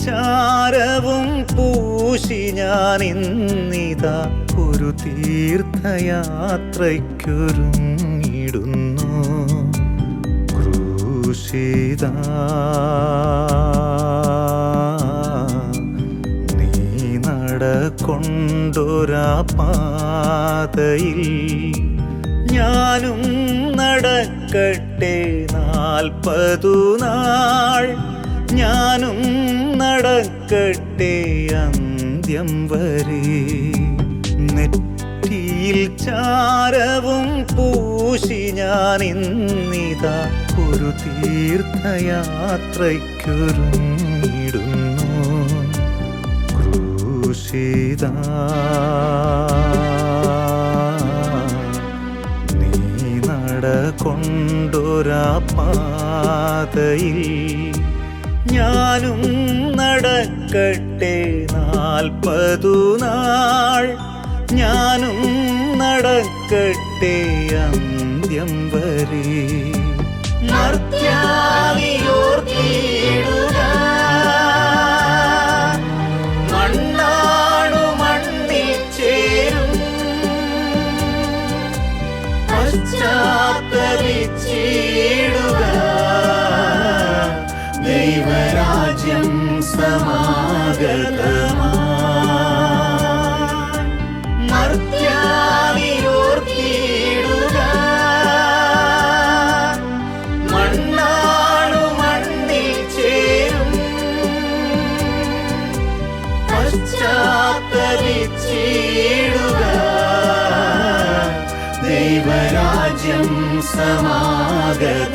ചാരവും പൂശി ഞാൻ ഇന്നിതാ ഒരു തീർത്ഥയാത്രയ്ക്കൊരുങ്ങിടുന്നു ക്രൂശിത നീ നടക്കൊണ്ടൊരാ പാതയിൽ ഞാനും നടക്കട്ടെ നാൽപ്പതു നാൾ ഞാനും നടക്കട്ടെ അന്ത്യം വരെ. നെറ്റിയിൽ ചാരവും പൂശി ഞാൻ ഇന്നിതാ ഒരു തീർത്ഥയാത്രയ്ക്കൊരുങ്ങിടുന്നു നീ നടക്കൊണ്ടൊരാ പാതയിൽ ഞാനും നടക്കട്ടെ നാൽപ്പതു നാൾ. ഞാനും നടക്കട്ടെ അന്ത്യം വരെ. മർത്യാവിയോർത്തിയിടുക ദൈവരാജ്യം സമാഗതമായി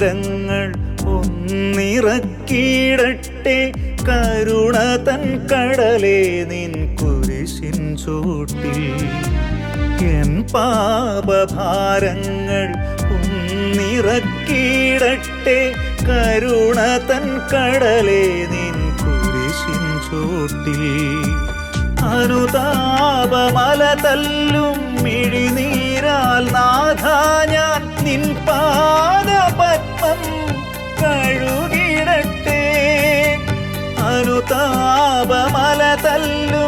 പാപഭാരങ്ങൾ ഒന്നിറക്കിയിടട്ടെ. കരുണ തൻ കടലേ നിൻ കുരിശിൻ ചൂട്ടിൽ. എൻ പാപഭാരങ്ങൾ ഒന്നിറക്കിയിടട്ടെ. കരുണ തൻ കടലേ നിൻ കുരിശിൻ ചൂട്ടിൽ. അനുതാപമല തല്ലും മിഴിനീരാൽ നാഥ ഞാൻ നിൻ പാദപത്മം കഴുകിടട്ടെ. അനുതാപമല തല്ലും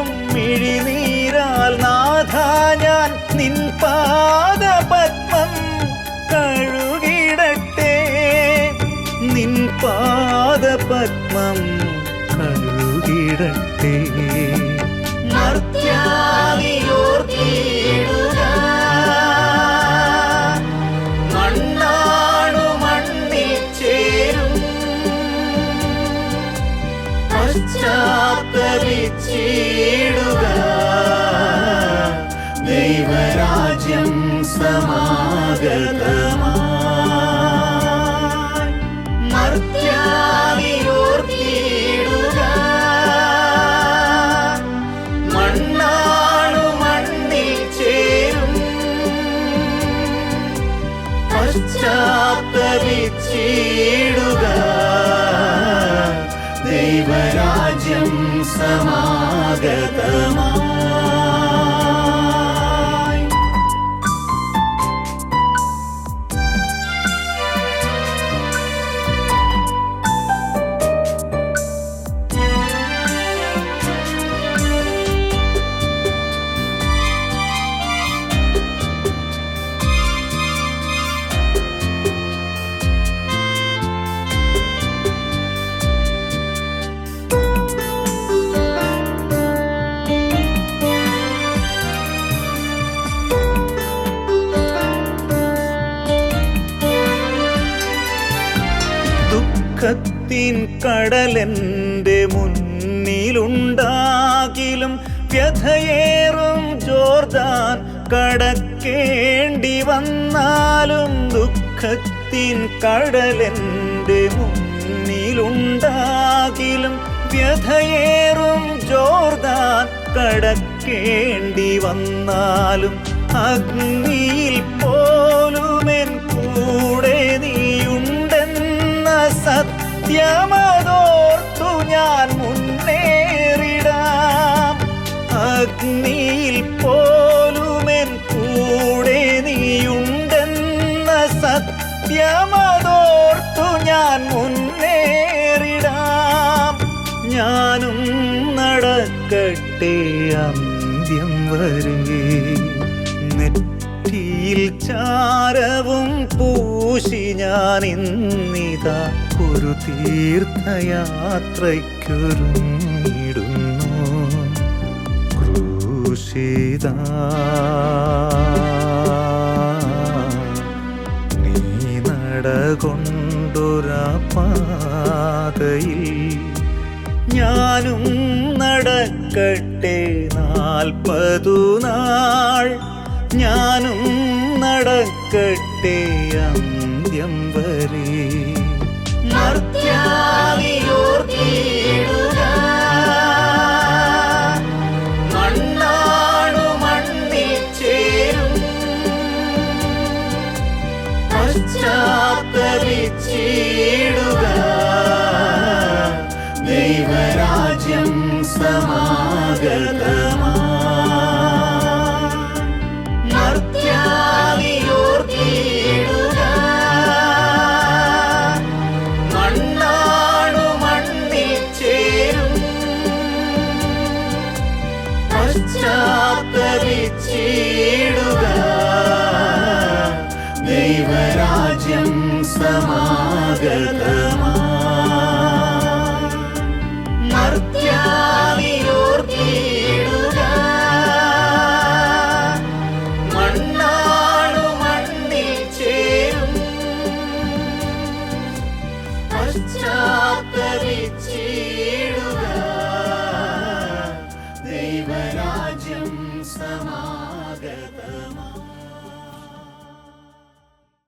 ദൈവരാജ്യം സമാഗതമായി. മണ്ണാണു മണ്ണിൽ ചേരും. പശ്ചാത്തലിച്ചിടുക ദൈവരാജ്യം സമാഗതമായി. ദുഃഖത്തിൻ കടലെന്റെ മുന്നിലുണ്ടാകിലും വ്യഥയേറും ജോർദാൻ കടക്കേണ്ടി വന്നാലും ദുഃഖത്തിൻ കടലെന്റെ മുന്നിലുണ്ടാകിലും വ്യഥയേറും ജോർദാൻ കടക്കേണ്ടി വന്നാലും അഗ്നിയിൽ പോലുമെൻ സത്യമതോർത്തു ഞാൻ മുന്നേറിടാം. അഗ്നിയിൽ പോലുമെൻ കൂടെ നീയുണ്ടെന്ന സത്യമതോർത്തു ഞാൻ മുന്നേറിടാം. ഞാനും നടക്കട്ടെ അന്ത്യം വരെ. ചാരവും പൂശി ഞാൻ ഇന്നിതാ. ഒരു തീർത്ഥയാത്രയ്ക്കൊരുങ്ങിടുന്നു ക്രൂശിത. നീ നടകൊണ്ടൊരാ പാതയിൽ ഞാനും നടക്കട്ടെ നാൽപ്പതു നാൾ. ഞാനും നടക്കട്ടെ അന്ത്യം വരെ. മർത്യാവിയോർ